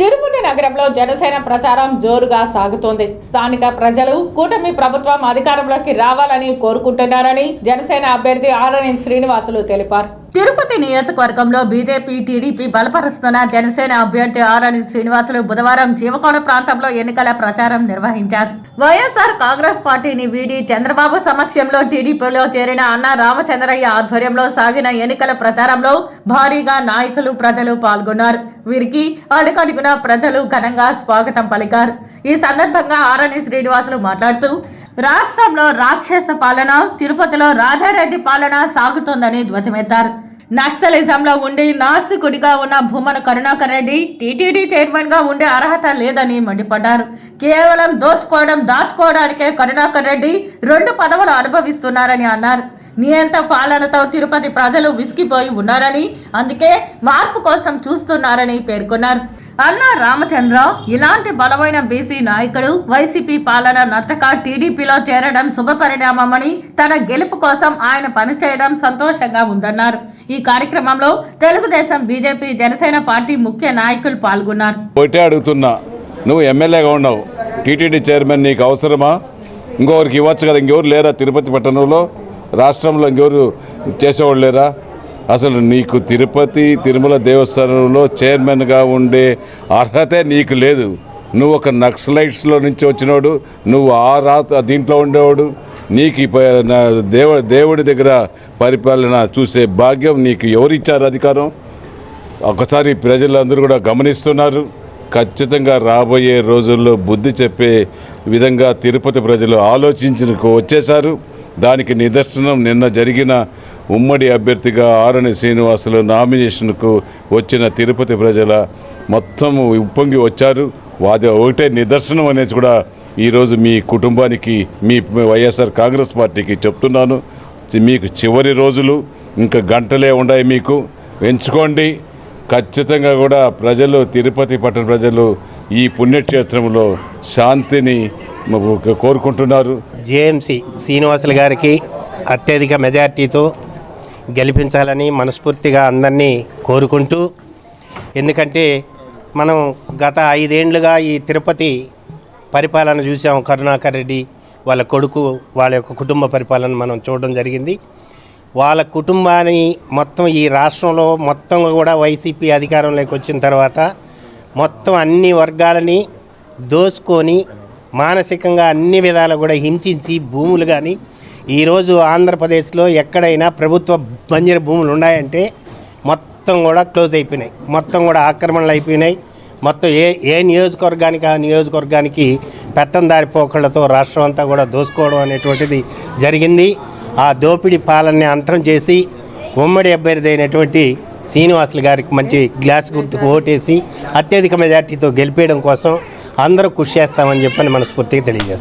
తిరుపతి నగరంలో జనసేన ప్రచారం జోరుగా సాగుతోంది. స్థానిక ప్రజలు కూటమి ప్రభుత్వం అధికారంలోకి రావాలని కోరుకుంటున్నారని జనసేన అభ్యర్థి ఆరణి శ్రీనివాసులు తెలిపారు. తిరుపతి నియోజకవర్గంలో బీజేపీ టీడీపీ బలపరుస్తున్న జనసేన అభ్యర్థి ఆరణి శ్రీనివాసులు బుధవారం జీవకోణ ప్రాంతంలో ఎన్నికల ప్రచారం నిర్వహించారు. వైఎస్ఆర్ కాంగ్రెస్ పార్టీని వీడి చంద్రబాబు సమక్షంలో టీడీపీలో చేరిన అన్న రామచంద్రయ్య ఆధ్వర్యంలో సాగిన ఎన్నికల ప్రచారంలో భారీగా నాయకులు ప్రజలు పాల్గొన్నారు. వీరికి అడుగడుగున ప్రజలు ఘనంగా స్వాగతం పలికారు. ఈ సందర్భంగా ఆరణి శ్రీనివాసులు మాట్లాడుతూ రాష్ట్రంలో రాక్షస పాలన తిరుపతిలో రాజారెడ్డి పాలన సాగుతోందని ధ్వజమెత్తారు. నక్సలిజంలో ఉండి నాస్తికుడిగా ఉన్న భూమన కరుణాకర్ రెడ్డి టీటీడీ చైర్మన్గా ఉండే అర్హత లేదని మండిపడ్డారు. కేవలం దోచుకోవడం దాచుకోవడానికే కరుణాకర్ రెడ్డి రెండు పదవులు అనుభవిస్తున్నారని అన్నారు. నియంత పాలనతో తిరుపతి ప్రజలు విసిగిపోయి ఉన్నారని అందుకే మార్పు కోసం చూస్తున్నారని పేర్కొన్నారు. అన్నా రామచంద్ర ఇలాంటి బలమైన బీసీ నాయకుడు వైసీపీ పాలన నచ్చక టీడీపీలో చేరడం శుభపరిణామమని తన గెలుపు కోసం ఆయన పనిచేయడం సంతోషంగా ఉందన్నారు. ఈ కార్యక్రమంలో తెలుగుదేశం బీజేపీ జనసేన పార్టీ ముఖ్య నాయకులు పాల్గొన్నారు. ఒకటే అడుగుతున్నా నువ్వు ఎమ్మెల్యేగా ఉన్నావు. టీటీడీ చైర్మన్ నీకు అవసరమా? ఇంకొకరికి ఇవ్వచ్చు కదా ఇంకెవరు లేరా? తిరుపతి పట్టణంలో? రాష్ట్రంలో ఇంకెవరు చేసేవాళ్ళు లేరా? అసలు నీకు తిరుపతి తిరుమల దేవస్థానంలో చైర్మన్గా ఉండే అర్హతే నీకు లేదు. నువ్వు ఒక నక్సలైట్స్లో నుంచి వచ్చినోడు నువ్వు ఆ రాత దీంట్లో ఉండేవాడు. నీకు దేవ దేవుడి దగ్గర పరిపాలన చూసే భాగ్యం నీకు ఎవరిచ్చారు అధికారం? ఒకసారి ప్రజలందరూ కూడా గమనిస్తున్నారు. ఖచ్చితంగా రాబోయే రోజుల్లో బుద్ధి చెప్పే విధంగా తిరుపతి ప్రజలు ఆలోచించిన వచ్చేశారు. దానికి నిదర్శనం నిన్న జరిగిన ఉమ్మడి అభ్యర్థిగా ఆరణి శ్రీనివాసులు నామినేషన్కు వచ్చిన తిరుపతి ప్రజల మొత్తం ఉప్పొంగి వచ్చారు. వాది ఒకటే నిదర్శనం అనేది కూడా ఈరోజు మీ కుటుంబానికి మీ వైఎస్ఆర్ కాంగ్రెస్ పార్టీకి చెప్తున్నాను. మీకు చివరి రోజులు ఇంకా గంటలే ఉన్నాయి మీకు. ఎంచుకోండి. ఖచ్చితంగా కూడా ప్రజలు తిరుపతి పట్టణ ప్రజలు ఈ పుణ్యక్షేత్రంలో శాంతిని కోరుకుంటున్నారు. జేఎంసీ శ్రీనివాసులు గారికి అత్యధిక మెజార్టీతో గెలిపించాలని మనస్ఫూర్తిగా అందరినీ కోరుకుంటూ ఎందుకంటే మనం గత ఐదేండ్లుగా ఈ తిరుపతి పరిపాలన చూసాం కరుణాకర్ రెడ్డి వాళ్ళ కొడుకు వాళ్ళ యొక్క కుటుంబ పరిపాలన మనం చూడడం జరిగింది. వాళ్ళ కుటుంబాన్ని మొత్తం ఈ రాష్ట్రంలో మొత్తం కూడా వైసీపీ అధికారంలోకి వచ్చిన తర్వాత మొత్తం అన్ని వర్గాలని దోసుకొని మానసికంగా అన్ని విధాలు కూడా హింసించి భూములు కానీ ఈరోజు ఆంధ్రప్రదేశ్లో ఎక్కడైనా ప్రభుత్వ బంజర భూములు ఉన్నాయంటే మొత్తం కూడా క్లోజ్ అయిపోయినాయి. మొత్తం కూడా ఆక్రమణలు అయిపోయినాయి. మొత్తం ఏ ఏ నియోజకవర్గానికి ఆ నియోజకవర్గానికి పెత్తందారి పోకళ్ళతో రాష్ట్రం అంతా కూడా దోసుకోవడం అనేటువంటిది జరిగింది. ఆ దోపిడీ పాలనని అంతం చేసి ఉమ్మడి అభ్యర్థి అయినటువంటి శ్రీనివాసులు గారికి మంచి గ్లాస్ గుర్తుకు ఓటేసి అత్యధిక మెజార్టీతో గెలిపేయడం కోసం అందరూ కృషి చేస్తామని చెప్పని మనస్ఫూర్తిగా తెలియజేస్తాం.